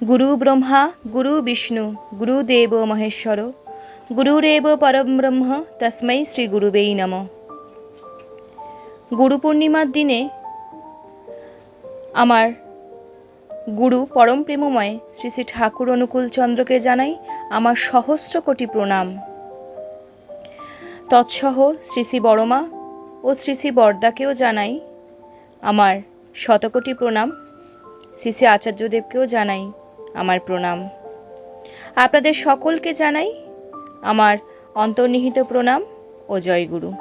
গুরু ব্রহ্মা গুরু বিষ্ণু গুরুদেব মহেশ্বর গুরুরেব পরম ব্রহ্ম তস্मै শ্রী গুরুবেই নম গুরু পূর্ণিমার দিনে আমার গুরু পরম প্রেমময় শ্রী শ্রী ঠাকুর অনুকূল চন্দ্রকে জানাই আমার সহস্র কোটি প্রণাম তৎসহ শ্রী শ্রী বড়মা ও শ্রী শ্রী বরদাকেও জানাই আমার শতকোটি প্রণাম শ্রী শ্রী আচার্যদেবকেও জানাই আমার প্রণাম। আপনাদের সকলকে জানাই আমার অন্তর্নিহিত প্রণাম ও জয়গুরু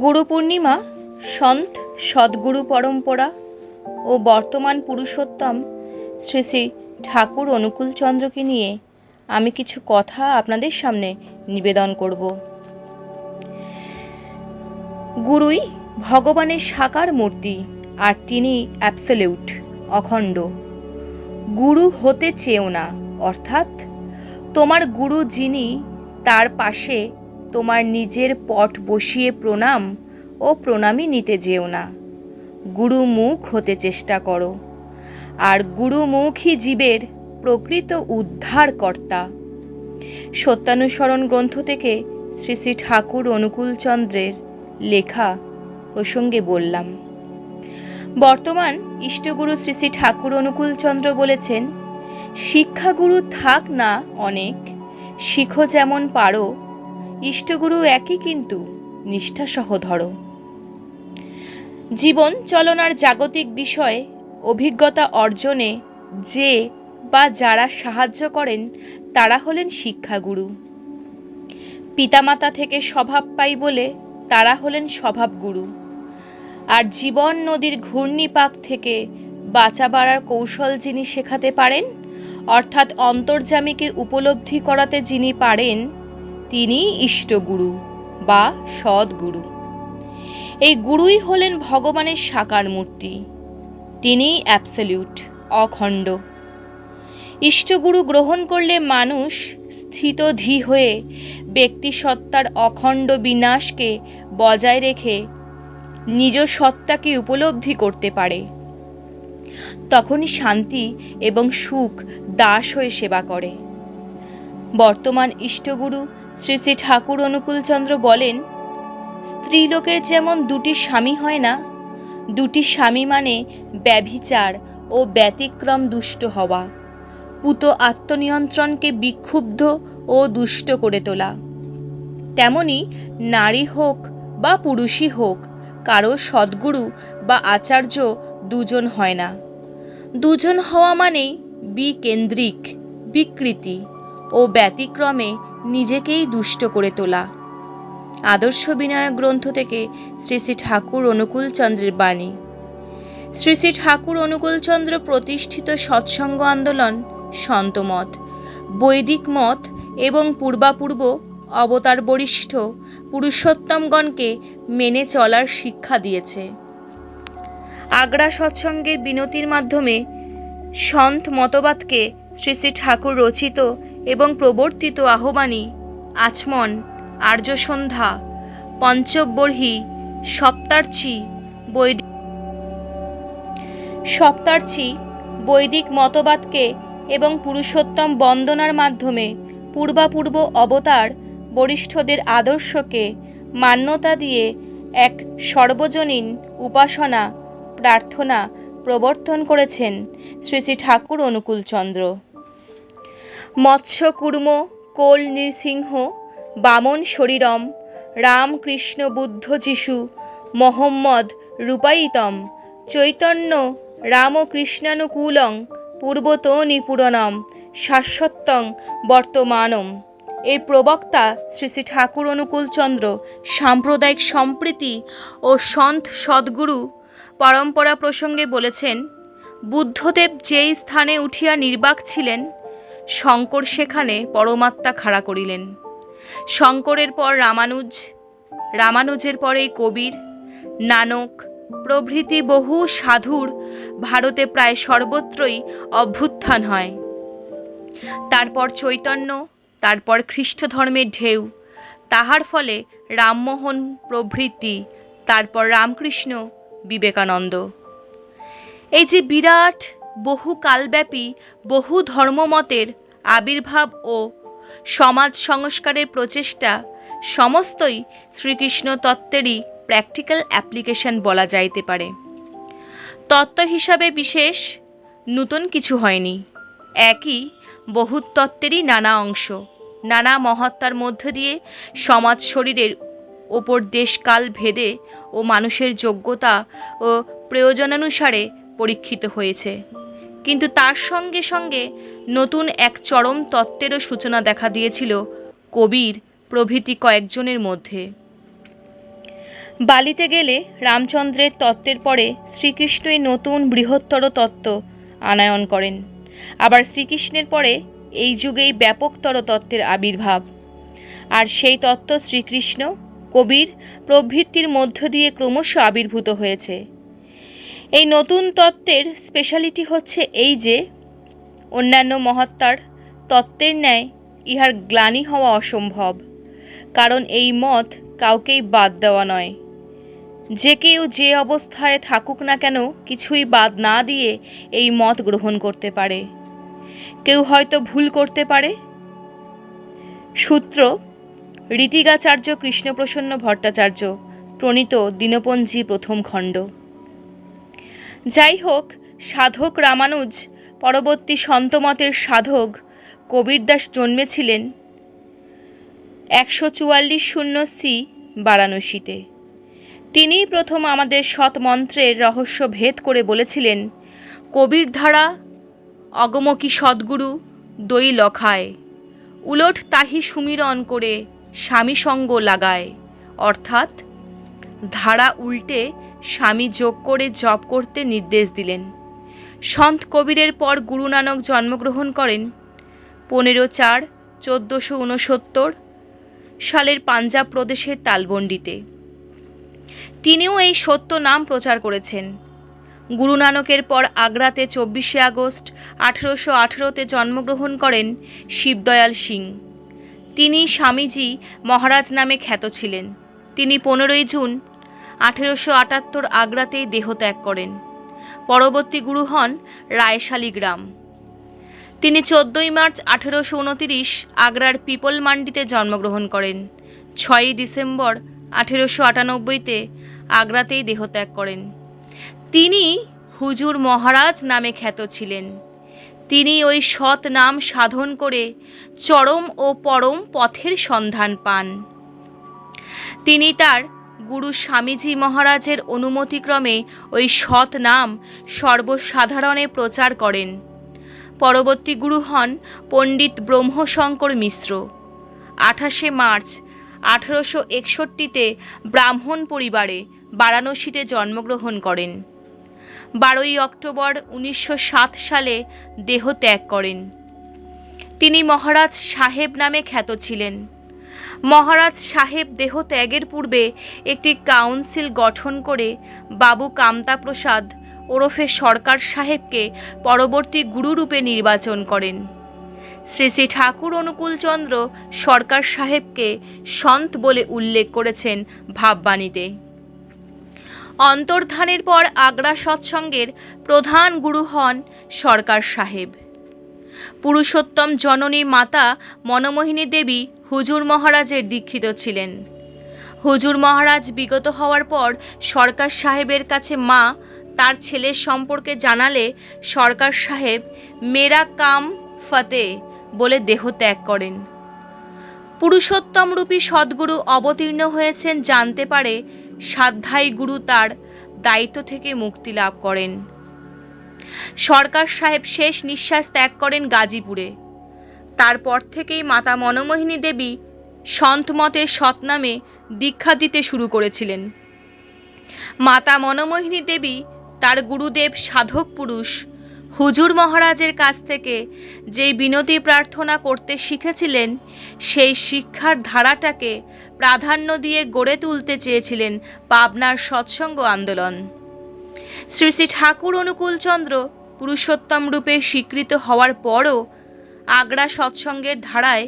গুরু পূর্ণিমা, সন্ত, সদ্গুরু পরম্পরা ও বর্তমান পুরুষোত্তম শ্রী শ্রী ঠাকুর অনুকূল চন্দ্রকে নিয়ে আমি কিছু কথা আপনাদের সামনে নিবেদন করব। গুরুই ভগবানের সাকার মূর্তি আর তিনি অ্যাবসলিউট। অখণ্ড। গুরু হতে চেও না, অর্থাৎ তোমার গুরু যিনি, তার পাশে তোমার নিজের পট বসিয়ে প্রণাম ও প্রণামী নিতে যেও না। গুরু মুখ হতে চেষ্টা করো। আর গুরুমুখী জীবের প্রকৃত উদ্ধারকর্তা। সত্যানুসরণ গ্রন্থ থেকে শ্রী শ্রী ঠাকুর অনুকূলচন্দ্রের লেখা প্রসঙ্গে বললাম বর্তমান ইষ্টগুরু শ্রী শ্রী ঠাকুর অনুকূলচন্দ্র বলেছেন, শিক্ষাগুরু থাক না অনেক, শিখো যেমন পারো, ইষ্টগুরু একই কিন্তু নিষ্ঠা সহ ধরো। জীবন চলনার জাগতিক বিষয়ে, অভিজ্ঞতা অর্জনে যে বা যারা সাহায্য করেন, তারা হলেন শিক্ষাগুরু। পিতামাতা থেকে স্বভাব পাই বলে তারা হলেন স্বভাবগুরু। আর জীবন নদীর ঘূর্ণিপাক থেকে বাঁচা বাড়ার কৌশল যিনি শেখাতে পারেন, অর্থাৎ অন্তর্জামীকে উপলব্ধি করাতে যিনি পারেন, তিনি ইষ্টগুরু বা সদ্গুরু। এই গুরুই হলেন ভগবানের সাকার মূর্তি। তিনি অ্যাবসলিউট, অখণ্ড। ইষ্টগুরু গ্রহণ করলে মানুষ স্থিতধী হয়ে ব্যক্তি সত্তার অখণ্ড বিনাশকে বজায় রেখে নিজ সত্তাকে উপলব্ধি করতে পারে। তখনই শান্তি এবং সুখ দাস হয়ে সেবা করে। বর্তমান ইষ্টগুরু শ্রী শ্রী ঠাকুর অনুকূলচন্দ্র বলেন, স্ত্রীলোকের যেমন দুটি স্বামী হয় না, দুটি স্বামী মানে ব্যভিচার ও ব্যতিক্রম দুষ্ট হওয়া। পুত আত্মনিয়ন্ত্রণকে বিক্ষুব্ধ ও দুষ্ট করে তোলা। তেমনি নারী হোক বা পুরুষই হোক কারও সদ্গুরু বা আচার্য দুজন হয় না। দুজন হওয়া মানেই বিকেন্দ্রিক, বিকৃতি ও ব্যতিক্রমে নিজেকেই দুষ্ট করে তোলা। আদর্শ বিনয় গ্রন্থ থেকে শ্রী শ্রী ঠাকুর অনুকূলচন্দ্রের বাণী। শ্রী শ্রী ঠাকুর অনুকূলচন্দ্র প্রতিষ্ঠিত সৎসঙ্গ আন্দোলন সন্তমত, বৈদিক মত এবং পূর্বাপূর্ব অবতার বরিষ্ঠ পুরুষোত্তমগণকে মেনে চলার শিক্ষা দিয়েছে। আগ্রা সৎসঙ্গের বিনতির মাধ্যমে সন্ত মতবাদকে শ্রী শ্রী ঠাকুর রচিত এবং প্রবর্তিত আহ্বানী আচমন, আর্য সন্ধ্যা, পঞ্চবর্হী, সপ্তার্চি, বৈদিক সপ্তার্চি, বৈদিক মতবাদকে এবং পুরুষোত্তম বন্দনার মাধ্যমে পূর্বাপূর্ব অবতার বরিষ্ঠদের আদর্শকে মান্যতা দিয়ে এক সর্বজনীন উপাসনা, প্রার্থনা প্রবর্তন করেছেন শ্রী শ্রী ঠাকুর অনুকূলচন্দ্র। মৎস্য কুর্ম, কোল নৃসিংহ, বামন শরীরম, রামকৃষ্ণ বুদ্ধ যিশু, মোহাম্মদ রূপায়িতম, চৈতন্য রামকৃষ্ণানুকূলং পূর্বত নিপুরণম শাশ্বতং বর্তমানম। এই প্রবক্তা শ্রী শ্রী ঠাকুর অনুকূলচন্দ্র সাম্প্রদায়িক সম্প্রীতি ও সন্ত সদ্গুরু পরম্পরা প্রসঙ্গে বলেছেন, বুদ্ধদেব যেই স্থানে উঠিয়া নির্বাক ছিলেন, শঙ্কর সেখানে পরমাত্মা খাড়া করিলেন। শঙ্করের পর রামানুজ, রামানুজের পরে কবির, নানক, প্রভৃতি বহু সাধুর ভারতে প্রায় সর্বত্রই অভ্যুত্থান হয়। তারপর চৈতন্য তারপর খ্রিস্ট ধর্মের ঢেউ। তাহার ফলে রামমোহন প্রভৃতি, তারপর রামকৃষ্ণ, বিবেকানন্দ। এই যে বিরাট, বহু কালব্যাপী, বহু ধর্মমতের আবির্ভাব ও সমাজ সংস্কারের প্রচেষ্টা, সমস্তই শ্রীকৃষ্ণ তত্ত্বেরই প্র্যাকটিক্যাল অ্যাপ্লিকেশন বলা যাইতে পারে। তত্ত্ব হিসাবে বিশেষ, নূতন কিছু হয়নি। একই, বহু তত্ত্বেরই নানা অংশ। নানা মহাত্মার মধ্য দিয়ে সমাজ শরীরের ওপর দেশকাল ভেদে ও মানুষের যোগ্যতা ও প্রয়োজনানুসারে পরীক্ষিত হয়েছে। কিন্তু তার সঙ্গে সঙ্গে নতুন এক চরম তত্ত্বেরও সূচনা দেখা দিয়েছিল কবির প্রভৃতি কয়েকজনের মধ্যে। বালিতে গেলে রামচন্দ্রের তত্ত্বের পরে শ্রীকৃষ্ণই নতুন বৃহত্তর তত্ত্ব আনায়ন করেন। আবার শ্রীকৃষ্ণের পরে এই যুগেই ব্যাপকতর তত্ত্বের আবির্ভাব। আর সেই তত্ত্ব শ্রীকৃষ্ণ, কবির প্রভৃতির মধ্য দিয়ে ক্রমশ আবির্ভূত হয়েছে। এই নতুন তত্ত্বের স্পেশালিটি হচ্ছে এই যে, অন্যান্য মহাত্মার তত্ত্বের ন্যায় ইহার গ্লানি হওয়া অসম্ভব। কারণ এই মত কাউকেই বাদ দেওয়া নয়। যে কেউ যে অবস্থায় থাকুক না কেন কিছুই বাদ না দিয়ে এই মত গ্রহণ করতে পারে। কেউ হয়তো ভুল করতে পারে? সূত্র, রীতিগাচার্য কৃষ্ণপ্রসন্ন ভট্টাচার্য, প্রণীত দীনপঞ্জি প্রথম খণ্ড। যাই হোক সাধক রামানুজ, পরবর্তী সন্তমতের সাধক কবিরদাস জন্মেছিলেন একশো চুয়াল্লিশ শূন্য সি বারাণসীতে। তিনিই প্রথম আমাদের সৎমন্ত্রের রহস্য ভেদ করে বলেছিলেন, কবির ধারা অগমকি সদ্গুরু দই লখায় উলট তাহি সুমিরন করে স্বামী সঙ্গ লাগায়। অর্থাৎ ধারা উল্টে স্বামী যোগ করে জপ করতে নির্দেশ দিলেন। সন্ত কবিরের পর গুরু নানক জন্মগ্রহণ করেন। পনেরো চার চোদ্দোশো উনসত্তর সালের পাঞ্জাব প্রদেশের তালবন্ডিতে। তিনিও এই সত্য নাম প্রচার করেছেন। গুরু নানকের পর আগ্রাতে চব্বিশে আগস্ট আঠেরোশো আঠেরোতে জন্মগ্রহণ করেন শিবদয়াল সিং। তিনি স্বামীজি মহারাজ নামে খ্যাত ছিলেন। তিনি পনেরোই জুন আঠেরোশো আটাত্তর আগ্রাতেই দেহত্যাগ করেন। পরবর্তী গুরু হন রায়শালী গ্রাম। তিনি চোদ্দই মার্চ আঠেরোশো উনতিরিশ আগ্রার পিপল মান্ডিতে জন্মগ্রহণ করেন। ছয়ই ডিসেম্বর আঠেরোশো আটানব্বইতে আগ্রাতেই দেহত্যাগ করেন। তিনি হুজুর মহারাজ নামে খ্যাত ছিলেন। তিনি ওই সৎ নাম সাধন করে চরম ও পরম পথের সন্ধান পান। তিনি তার গুরু স্বামীজি মহারাজের অনুমতিক্রমে ওই সৎ নাম সর্বসাধারণে প্রচার করেন। পরবর্তী গুরু হন পণ্ডিত ব্রহ্মশঙ্কর মিশ্র। আঠাশে মার্চ আঠারোশো একষট্টিতে ব্রাহ্মণ পরিবারে বারাণসীতে জন্মগ্রহণ করেন। বারোই অক্টোবর উনিশশো সাত সালে দেহ ত্যাগ করেন। তিনি মহারাজ সাহেব নামে খ্যাত ছিলেন। মহারাজ সাহেব দেহ ত্যাগের পূর্বে একটি কাউন্সিল গঠন করে বাবু কামতা প্রসাদ ওরফে সরকার সাহেবকে পরবর্তী গুরুরূপে নির্বাচন করেন। শ্রী শ্রী ঠাকুর অনুকূলচন্দ্র সরকার সাহেবকে সন্ত বলে উল্লেখ করেছেন ভাববাণীতে। অন্তর্ধানের পর আগ্রা সৎসঙ্গের প্রধান গুরু হন সরকার সাহেব। পুরুষোত্তম জননী মাতা মনমোহিনী দেবী হুজুর মহারাজের দীক্ষিত ছিলেন। হুজুর মহারাজ বিগত হওয়ার পর সরকার সাহেবের কাছে মা তার ছেলের সম্পর্কে জানালে সরকার সাহেব, মেরা কাম ফতে বলে দেহ ত্যাগ করেন। পুরুষোত্তম রূপী সদ্গুরু অবতীর্ণ হয়েছেন জানতে পারে সাধ্যায়ী গুরু তার দায়িত্ব থেকে মুক্তি লাভ করেন। সরকার সাহেব শেষ নিঃশ্বাস ত্যাগ করেন গাজীপুরে। তারপর থেকেই মাতা মনমোহিনী দেবী সন্তমতের সৎনামে দীক্ষা দিতে শুরু করেছিলেন। মাতা মনমোহিনী দেবী তার গুরুদেব সাধক পুরুষ হুজুর মহারাজের কাছ থেকে যেই বিনতি প্রার্থনা করতে শিখেছিলেন, সেই শিক্ষার ধারাটাকে প্রাধান্য দিয়ে গড়ে তুলতে চেয়েছিলেন পাবনার সৎসঙ্গ আন্দোলন। শ্রী শ্রী ঠাকুর অনুকূলচন্দ্র পুরুষোত্তম রূপে স্বীকৃত হওয়ার পরও আগ্রা সৎসঙ্গের ধারায়,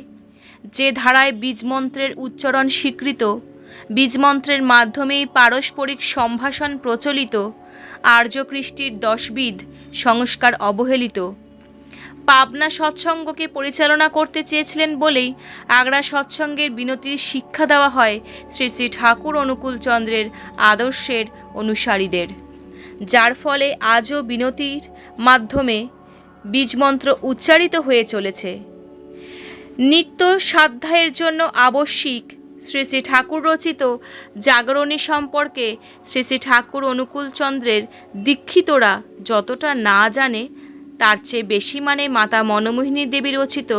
যে ধারায় বীজমন্ত্রের উচ্চারণ স্বীকৃত বীজমন্ত্রের মাধ্যমেই পারস্পরিক সম্ভাষণ প্রচলিত আর্য কৃষ্টির দশবিধ সংস্কার অবহেলিত। পাবনা সৎসঙ্গকে পরিচালনা করতে চেয়েছিলেন বলেই আগ্রা সৎসঙ্গের বিনতির শিক্ষা দেওয়া হয় শ্রী শ্রী ঠাকুর অনুকূল চন্দ্রের আদর্শের অনুসারীদের। যার ফলে আজও বিনতির মাধ্যমে বীজমন্ত্র উচ্চারিত হয়ে চলেছে। নিত্য সাধ্যায়ের জন্য আবশ্যিক শ্রী শ্রী ঠাকুর রচিত জাগরণী সম্পর্কে শ্রী শ্রী ঠাকুর অনুকূলচন্দ্রের দীক্ষিতরা যতটা না জানে, তার চেয়ে বেশি মানে মাতা মনমোহিনী দেবী রচিত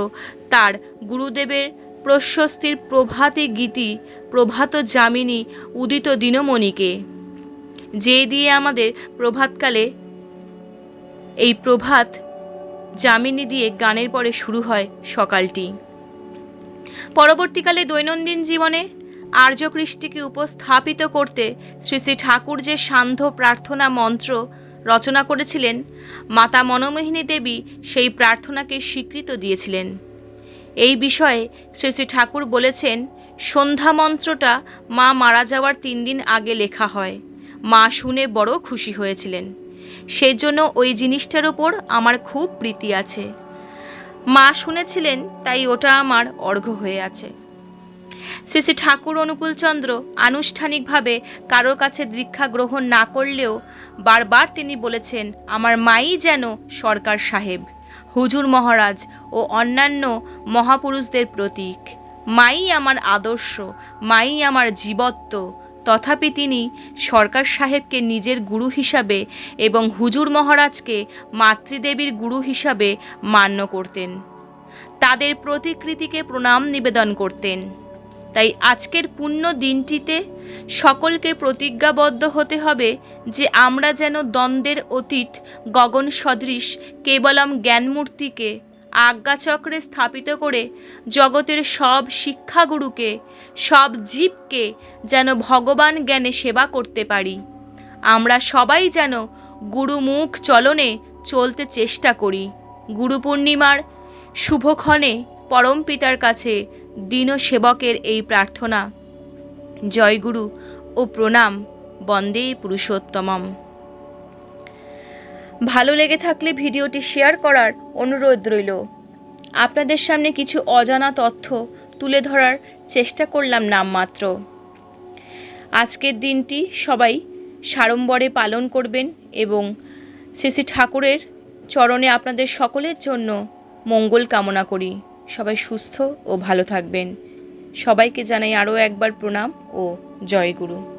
তার গুরুদেবের প্রশস্তির প্রভাতী গীতি প্রভাত যামিনী উদিত দিনমণিকে। যে দিয়ে আমাদের প্রভাতকালে এই প্রভাত যামিনী দিয়ে গানের পরে শুরু হয় সকালটি। পরবর্তীকালে দৈনন্দিন জীবনে আর্য কৃষ্টিকে উপস্থাপিত করতে শ্রী শ্রী ঠাকুর যে সান্ধ্য প্রার্থনা মন্ত্র রচনা করেছিলেন, মাতা মনমোহিনী দেবী সেই প্রার্থনাকে স্বীকৃত দিয়েছিলেন। এই বিষয়ে শ্রী শ্রী ঠাকুর বলেছেন, সন্ধ্যা মন্ত্রটা মা মারা যাওয়ার তিন দিন আগে লেখা হয়। মা শুনে বড় খুশি হয়েছিলেন। সেজন্য ওই জিনিসটার ওপর আমার খুব প্রীতি আছে। মা শুনেছিলেন, তাই ওটা আমার অর্ঘ্য হয়ে আছে। শ্রী শ্রী ঠাকুর অনুকূলচন্দ্র আনুষ্ঠানিকভাবে কারোর কাছে দীক্ষা গ্রহণ না করলেও বারবার তিনি বলেছেন, আমার মাই যেন সরকার সাহেব, হুজুর মহারাজ ও অন্যান্য মহাপুরুষদের প্রতীক। মাই আমার আদর্শ, মাই আমার জীবত্ব তথাপি তিনি সরকার সাহেবকে নিজের গুরু হিসাবে এবং হুজুর মহারাজকে মাতৃদেবীর গুরু হিসাবে মান্য করতেন। তাদের প্রতিকৃতিকে প্রণাম নিবেদন করতেন। তাই আজকের পুণ্য দিনটিতে সকলকে প্রতিজ্ঞাবদ্ধ হতে হবে যে আমরা যেন দ্বন্দ্বের অতীত গগন সদৃশ কেবলম জ্ঞানমূর্তিকে আজ্ঞাচক্রে স্থাপিত করে জগতের সব শিক্ষাগুরুকে, সব জীবকে যেন ভগবান জ্ঞানে সেবা করতে পারি। আমরা সবাই যেন গুরুমুখ চলনে চলতে চেষ্টা করি। গুরু পূর্ণিমার শুভক্ষণে পরম পিতার কাছে দীন সেবকের এই প্রার্থনা। জয়গুরু ও প্রণাম। বন্দে পুরুষোত্তমম। ভালো লেগে থাকলে ভিডিওটি শেয়ার করার অনুরোধ রইল। আপনাদের সামনে কিছু অজানা তথ্য তুলে ধরার চেষ্টা করলাম নামমাত্র আজকের দিনটি সবাই সাড়ম্বরে পালন করবেন এবং শ্রী ঠাকুরের চরণে আপনাদের সকলের জন্য মঙ্গল কামনা করি। সবাই সুস্থ ও ভালো থাকবেন। সবাইকে জানাই আরও একবার প্রণাম ও জয় গুরু।